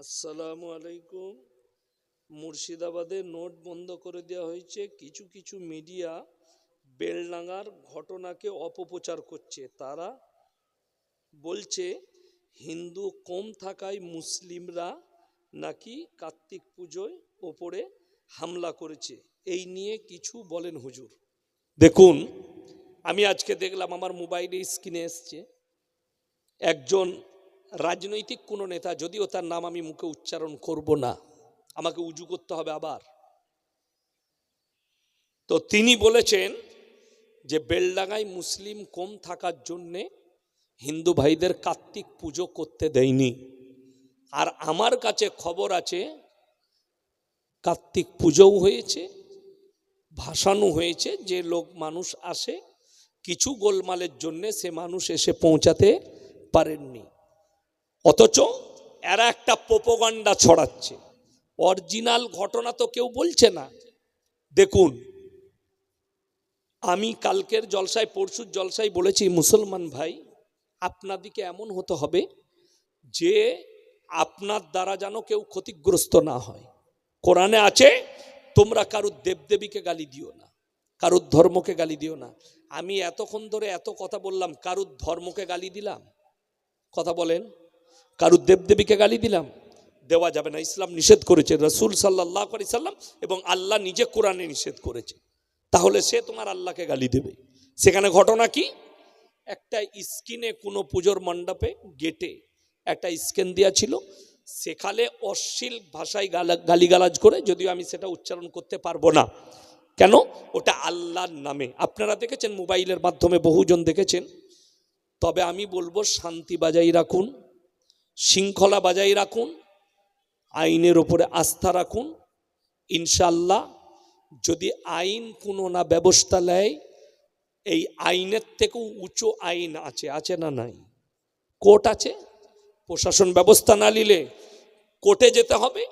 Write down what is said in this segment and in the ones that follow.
আসসালামু আলাইকুম। মুর্শিদাবাদে নোট বন্ধ করে দেওয়া হয়েছে। কিছু কিছু মিডিয়া বেলডাঙ্গার ঘটনাকে অপপ্রচার করছে। তারা বলছে, হিন্দু কম থাকায় মুসলিমরা নাকি কার্তিক পুজোয় ওপরে হামলা করেছে। এই নিয়ে কিছু বলেন হুজুর। দেখুন, আমি আজকে দেখলাম আমার মোবাইলে স্ক্রিনে এসছে। একজন রাজনৈতিক কোনো নেতা যদিও তার নাম আমি মুখে উচ্চারণ করব না, আমাকে উজু করতে হবে আবার। তো তিনি বলেছেন যে বেলডাঙ্গায় মুসলিম কম থাকার জন্যে হিন্দু ভাইদের কার্তিক পুজো করতে দেয়নি। আর আমার কাছে খবর আছে, কার্তিক পুজোও হয়েছে ভাসানো হয়েছে, যে লোক মানুষ আসে, কিছু গোলমালের জন্যে সে মানুষ এসে পৌঁছাতে পারেননি। অথচ এরা একটা পোপোগান্ডা ছড়াচ্ছে। অরিজিনাল ঘটনা তো কেউ বলছে না। দেখুন, আমি কালকের জলসায়, পরশুর জলসায় বলেছি, মুসলমান ভাই আপনাদিকে এমন হতে হবে যে আপনার দ্বারা যেন কেউ ক্ষতিগ্রস্ত না হয়। কোরআনে আছে, তোমরা কারুর দেবদেবীকে গালি দিও না, কারুর ধর্মকে গালি দিও না। আমি এতক্ষণ ধরে এত কথা বললাম, কারুর ধর্মকে গালি দিলাম? কথা বলেন। কারুর দেবদেবীকে গালি দিলাম। দেওয়া যাবে না, ইসলাম নিষেধ করেছে, রসুল সাল্লাহ আলি সাল্লাম এবং আল্লাহ নিজে কোরআনে নিষেধ করেছে। তাহলে সে তোমার আল্লাহকে গালি দেবে। সেখানে ঘটনা কি? একটা স্কিনে কোনো পুজোর মণ্ডপে, গেটে একটা স্ক্যান দেওয়া ছিল। সেখানে অশ্লীল ভাষায় গালা- গালিগালাজ করে যদিও আমি সেটা উচ্চারণ করতে পারব না। কেন? ওটা আল্লাহর নামে। আপনারা দেখেছেন মোবাইলের মাধ্যমে বহুজন দেখেছেন। তবে আমি বলব শান্তি বাজাই রাখুন। শৃঙ্খলা বাজাই রাখুন, আইনের ওপরে আস্থা রাখুন। ইনশাল্লাহ যদি আইন কোনো না ব্যবস্থা নেয়, এই আইনের থেকেও উঁচু আইন আছে আছে না নাই? কোর্ট আছে? প্রশাসন ব্যবস্থা না নিলে কোর্টে যেতে হবে।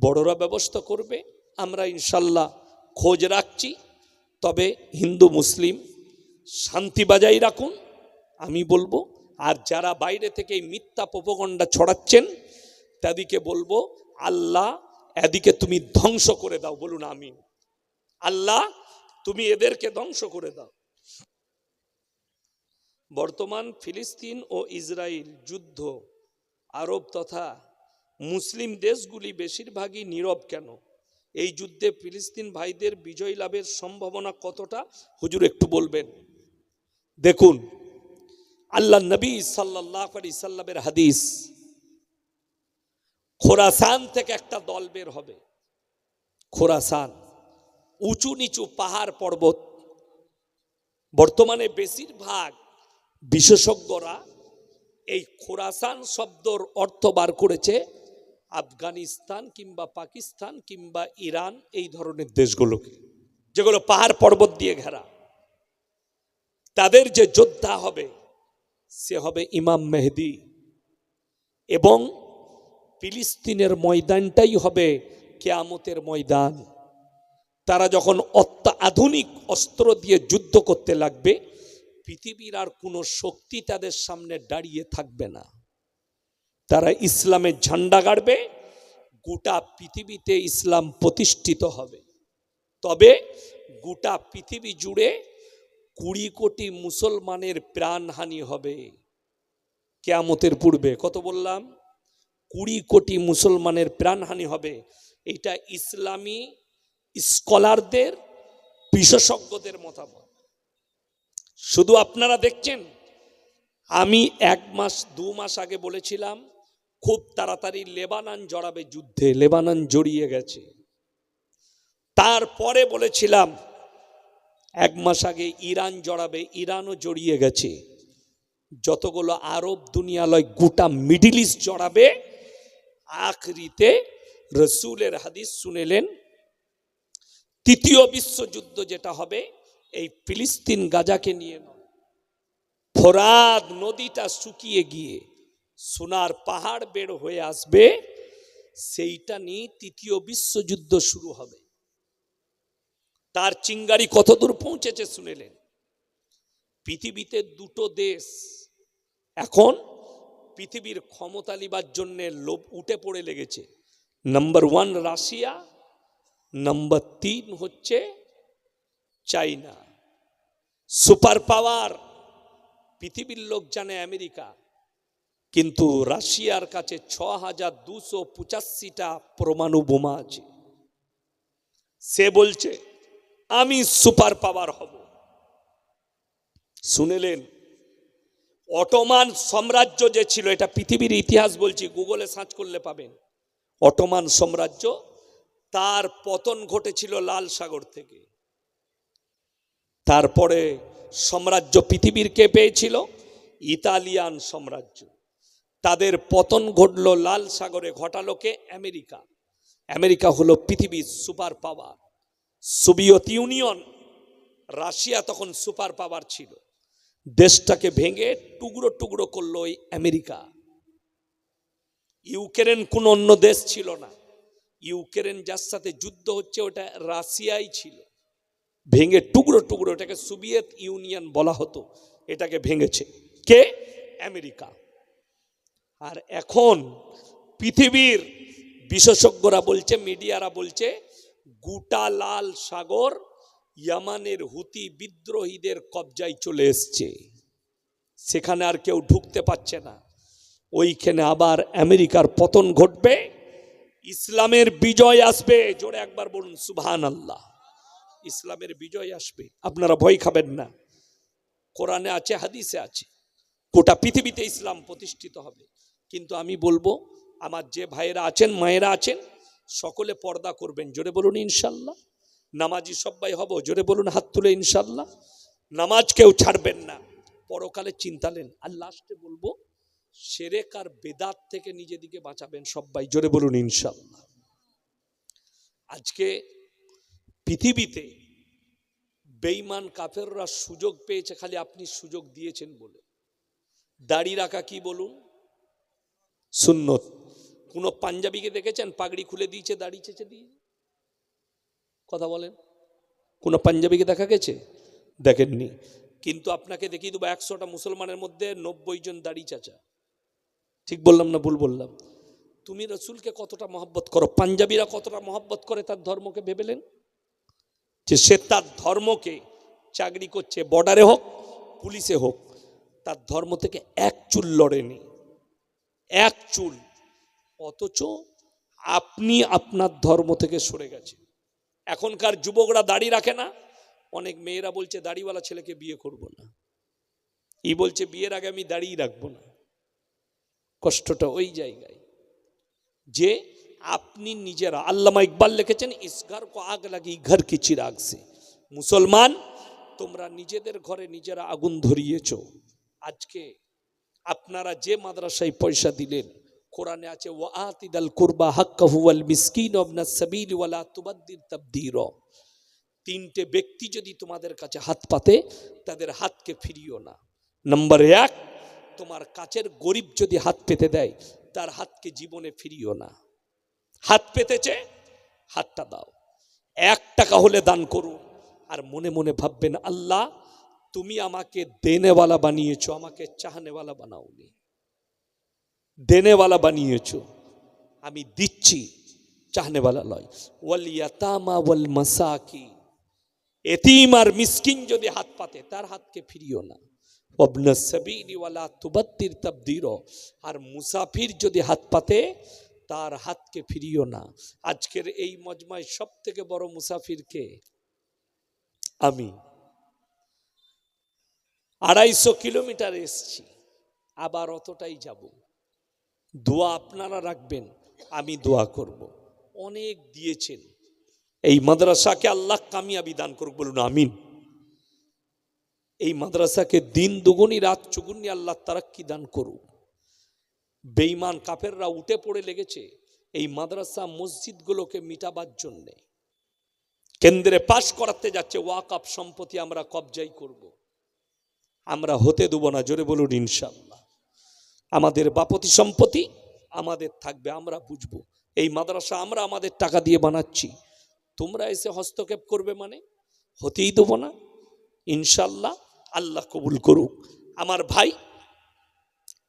বড়রা ব্যবস্থা করবে। আমরা ইনশাল্লাহ খোঁজ রাখছি। তবে হিন্দু, মুসলিম, শান্তি বাজাই রাখুন। আমি বলব আর যারা বাইরে থেকে এই মিথ্যা প্রপগণ্ডা ছড়াচ্ছেন, তাদেরকে বলব, আল্লাহ এদিকে তুমি ধ্বংস করে দাও, বলুন আমি আল্লাহ, তুমি এদেরকে ধ্বংস করে দাও। বর্তমান ফিলিস্তিন ও ইসরায়েল যুদ্ধ, আরব তথা মুসলিম দেশগুলি বেশিরভাগই নীরব কেন? এই যুদ্ধে ফিলিস্তিন ভাইদের বিজয় লাভের সম্ভাবনা কতটা? হুজুর একটু বলবেন। দেখুন আল্লাহ নবী সাল্লাহ সাল্লামের হাদিস। খোরাসান থেকে একটা দল বের হবে। খোরাসান, উঁচু নিচু পাহাড় পর্বত। বর্তমানে বেশিরভাগ বিশেষজ্ঞরা এই খোরাসান শব্দর অর্থ বার করেছে আফগানিস্তান কিংবা পাকিস্তান কিংবা ইরান এই ধরনের দেশগুলোকে, যেগুলো পাহাড় পর্বত দিয়ে ঘেরা। তাদের যে যোদ্ধা হবে সে হবে ইমাম মেহেদি। এবং ফিলিস্তিনের ময়দানটাই হবে কেয়ামতের ময়দান। তারা যখন অত্যাধুনিক অস্ত্র দিয়ে যুদ্ধ করতে লাগবে, পৃথিবীর আর কোনো শক্তি তাদের সামনে দাঁড়িয়ে থাকবে না। তারা ইসলামের ঝান্ডা গাড়বে, গোটা পৃথিবীতে ইসলাম প্রতিষ্ঠিত হবে। তবে গোটা পৃথিবী জুড়ে কুড়ি কোটি মুসলমানের প্রাণহানি হবে। কেয়ামতের পূর্বে কত বললাম? কুড়ি কোটি মুসলমানের প্রাণহানি হবে। এটা ইসলামী স্কলারদের, বিশেষজ্ঞদের মতামত। শুধু আপনারা দেখছেন, আমি এক মাস, দু মাস আগে বলেছিলাম, খুব তাড়াতাড়ি লেবানান জড়াবে যুদ্ধে। লেবানান জড়িয়ে গেছে। তারপরে বলেছিলাম এক মাস আগে ইরান জড়াবে, ইরানও জড়িয়ে গেছে। যতগুলো আরব দুনিয়ালয় গোটা মিডিল ইস্ট জড়াবে, আখরিতে রসুলের হাদিস শুনেলেন, তৃতীয় বিশ্বযুদ্ধ যেটা হবে, এই ফিলিস্তিন গাজাকে নিয়ে নয়। ফোরাদ নদীটা শুকিয়ে গিয়ে সোনার পাহাড় বের হয়ে আসবে, সেইটা নিয়ে তৃতীয় বিশ্বযুদ্ধ শুরু হবে। তার চিঙ্গারি কত দূর পৌঁছেছে শুনেলেন। পৃথিবীতে দুটো দেশ। এখন পৃথিবীর ক্ষমতা লিবার জন্য লোভ উঠে পড়ে লেগেছে। নাম্বার ওয়ান রাশিয়া, নাম্বার তিন হচ্ছে চাইনা। সুপার পাওয়ার, পৃথিবীর লোক জানে আমেরিকা। কিন্তু রাশিয়ার কাছে ছ হাজার দুশো পঁচাশিটা পরমাণু বোমা আছে। সে বলছে আমি সুপার পাওয়ার হব। শুনেলেন? অটোমান সাম্রাজ্য যে ছিল, এটা পৃথিবীর ইতিহাস বলছি, গুগলে সার্চ করলে পাবেন। অটোমান সাম্রাজ্য, তার পতন ঘটেছিল লাল সাগর থেকে। তারপরে সাম্রাজ্য পৃথিবীর কে পেয়েছিল? ইতালিয়ান সাম্রাজ্য। তাদের পতন ঘটল লাল সাগরে ঘটালোকে আমেরিকা। আমেরিকা হলো পৃথিবীর super power. Soviet Union Russia তখন সুপার পাওয়ার ছিল। দেশটাকে ভেঙে টুকরো টুকরো করল ওই আমেরিকা। ইউক্রেন কোন অন্য দেশ ছিল না। ইউক্রেন যার সাথে যুদ্ধ হচ্ছে ওটা রাশিয়াই ছিল। ভেঙে টুকরো টুকরো এটাকে সোভিয়েত ইউনিয়ন বলা হতো, এটাকে ভেঙেছে। কে? আমেরিকা। আর এখন পৃথিবীর বিশেষজ্ঞরা বলছে, মিডিয়ারা বলছে গোটা লাল সাগর ইয়ামানের হুতি বিদ্রোহীদের কবজায় চলে এসছে। সেখানে আর কেউ ঢুকতে পারছে না। ওইখানে আবার আমেরিকার পতন ঘটবে। ইসলামের বিজয় আসবে। জোরে একবার বলুন সুবহান আল্লাহ ইসলামের বিজয় আসবে। আপনারা ভয় খাবেন না। কোরআনে আছে, হাদিসে আছে। গোটা পৃথিবীতে ইসলাম প্রতিষ্ঠিত হবে। কিন্তু আমি বলব, আমার যে ভাইয়েরা আছেন, মায়েরা আছেন সকলে পর্দা করবেন। জোরে বলুন, ইনশাল্লাহ। নামাজি সবাই হব, জোরে বলুন, হাত তুলে, ইনশাল্লাহ। নামাজ কেউ ছাড়বেন না। পরকালে চিন্তালেন আর লাস্টে বলব, সেরেক আর বেদাত থেকে নিজেদিকে বাঁচাবেন সবাই জোরে বলুন, ইনশাল্লাহ। আজকে পৃথিবীতে বেইমান কাফেররা সুযোগ পেয়েছে, খালি আপনি সুযোগ দিয়েছেন বলে। দাড়ি রাখা কি বলুন? সুন্নত। কোন পাঞ্জাবিকে দেখেছেন? পাগড়ি খুলে দিয়েছে, দাড়ি চেঁচে দিয়ে। কথা বলেন। কোনো পাঞ্জাবিকে দেখা গেছে? দেখেননি। কিন্তু আপনাকে দেখিয়ে দেবো, একশোটা মুসলমানের মধ্যে নব্বই জন দাড়ি চাচা। ঠিক বললাম না ভুল বললাম? তুমি রসুলকে কতটা মহব্বত করো? পাঞ্জাবিরা কতটা মহব্বত করে তার ধর্মকে ভেবেলেন? যে সে তার ধর্মকে চাকরি করছে, বর্ডারে হোক, পুলিশে হোক, তার ধর্ম থেকে এক চুল লড়েনি। এক চুল। অথচ আপনি আপনার ধর্ম থেকে সরে গেছে এখনকার যুবকরা দাড়ি রাখে না। অনেক মেয়েরা বলছে, দাড়িওয়ালা ছেলেকে বিয়ে করব না। ই বলছে, বিয়ের আগে আমি দাড়িই রাখব না। কষ্টটা ওই জায়গায়। যে আপনি নিজেরা, আল্লামা ইকবাল লিখেছেন, ইস কো আগ লাগি, ঘর কি চিরাগ সে। মুসলমান, তোমরা নিজেদের ঘরে নিজেরা আগুন ধরিয়েছ। আজকে আপনারা যে মাদ্রাসায় পয়সা দিলেন কোরআনে আছে, ওয়া আতিদাল কুরবা হাক্কাহু মিসকিন ওয়াবনাস সাবিল ওয়ালা তুবাদ্দির তাবদীর। তিনটে ব্যক্তি যদি তোমাদের কাছে হাত পাতে, তাদের হাতকে ফিরিও না। নাম্বার এক, তোমার কাছের গরিব যদি হাত পেতে দেয়, তার হাতকে জীবনে ফিরিও না। হাত পেতেছে, হাতটা দাও। এক টাকা হলে দান করুন আর মনে মনে ভাববেন, আল্লাহ, তুমি আমাকে দেনেওয়ালা বানিয়েছো, আমাকে চাহনেওয়ালা বানাওনি। দেনেওয়ালা বানিয়েছো। আমি দিচ্ছি, চাহনেওয়ালা লয়। ওয়াল ইয়াতামা ওয়াল মাসাকি। এতিম আর মিসকিন যদি হাত পাতে, তার হাতকে ফিরিও না। অবনা সাবিলি ওয়ালা তুবাদ্দির তাবদির। আর মুসাফির যদি হাত পাতে, তার হাতকে ফিরিও না। আজকের এই মজমায় সব থেকে বড় মুসাফিরকে? আমি। আড়াইশো কিলোমিটার এসছি, আবার অতটাই যাব। দোয়া আপনারা রাখবেন, আমি দোয়া করব। অনেক দিয়েছেন। এই মাদ্রাসাকে আল্লাহ কামিয়াবি দান করুক বলুন, আমিন। এই মাদ্রাসাকে দিন দুগুনি রাত চুগুনি আল্লাহ তারাক্কি দান করুক। বেইমান কাফেররা উঠে পড়ে লেগেছে এই মাদ্রাসা মসজিদগুলোকে মিটাবার জন্যে। কেন্দ্রে পাশ করাতে যাচ্ছে ওয়াকাপ সম্পত্তি আমরা কবজাই করব। আমরা হতে দেবো না, জোরে বলুন ইনশাল্লাহ আমাদের বাপতি সম্পত্তি আমাদের থাকবে, আমরা বুঝব। এই মাদ্রাসা আমরা আমাদের টাকা দিয়ে বানাচ্ছি। তোমরা এসে হস্তক্ষেপ করবে মানে? হতেই দেবো না। ইনশাল্লাহ আল্লাহ কবুল করুক। আমার ভাই,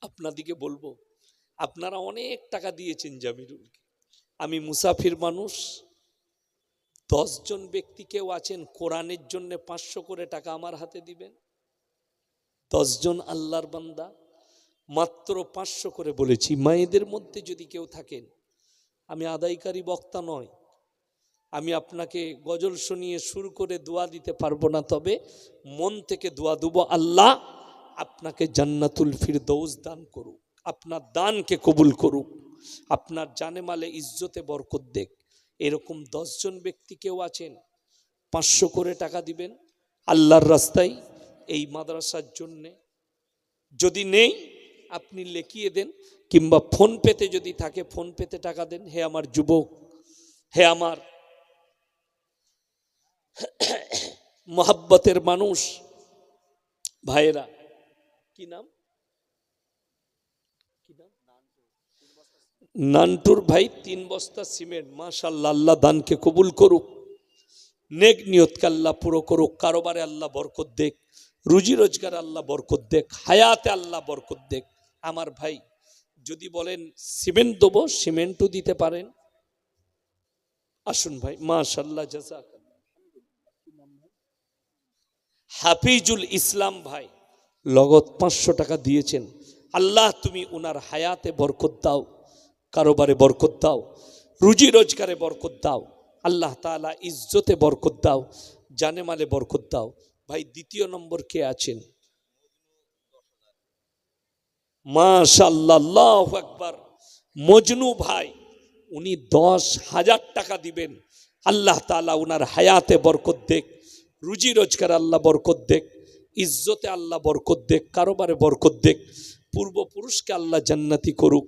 আপনাদিকে বলব, আপনারা অনেক টাকা দিয়েছেন জামিরুলকে। আমি মুসাফির মানুষ। দশজন ব্যক্তি কেউ আছেন, কোরআনের জন্য পাঁচশো করে টাকা আমার হাতে দিবেন। দশজন আল্লাহর বান্দা। মাত্র পাঁচশো করে বলেছি, মায়েদের মধ্যে যদি কেউ থাকেন, আমি আদায়কারী বক্তা নয়, আমি আপনাকে গজল শুনিয়ে শুরু করে দোয়া দিতে পারব না, তবে মন থেকে দোয়া দেবো, আল্লাহ আপনাকে জান্নাতুল ফিরদৌস দান করুক, আপনার দানকে কবুল করুক, আপনার জানেমালে ইজ্জতে বরকত দেখ এরকম দশজন ব্যক্তি কেউ আছেন, পাঁচশো করে টাকা দিবেন, আল্লাহর রাস্তায়, এই মাদ্রাসার জন্যে। যদি নেই আপনি লেখিয়ে দেন, কিংবা ফোন পেতে যদি থাকে ফোন পেতে টাকা দেন, হে আমার যুবক, হে আমার মোহাব্বতের মানুষ, ভাইয়েরা, কি নাম? নান্টুর ভাই, তিন বস্তা সিমেন্ট মাশাল্লাহ আল্লাহ দানকে কবুল করুক, নেক নিয়তকে আল্লাহ পুরো করুক, কারোবারে আল্লাহ বরকত দেখ, রুজি রোজগার আল্লাহ বরকত দেখ, হায়াতে আল্লাহ বরকত দেখ। আমার ভাই, যদি বলেন সিমেন্ট দেবো, সিমেন্টও দিতে পারেন। আসুন ভাই মাশাল্লাহ জাজাক হাফিজুল ইসলাম ভাই, লগত পাঁচশো টাকা দিয়েছেন। আল্লাহ, তুমি ওনার হায়াতে বরকত দাও, কারোবারে বরকত দাও, রুজি রোজগারে বরকত দাও, আল্লাহ তাআলা ইজ্জতে বরকত দাও, জানেমালে বরকত দাও। ভাই, দ্বিতীয় নম্বর কে আছেন? মাশাল্লাহ একবার মজনু ভাই, উনি দশ হাজার টাকা দিবেন। আল্লাহ তালা উনার হায়াতে বরকত দেখ রুজি রোজগার আল্লাহ বরকত দেখ ইজ্জতে আল্লাহ বরকত দেখ কারোবারে বরকত দেখ পূর্বপুরুষকে আল্লাহ জান্নাতি করুক।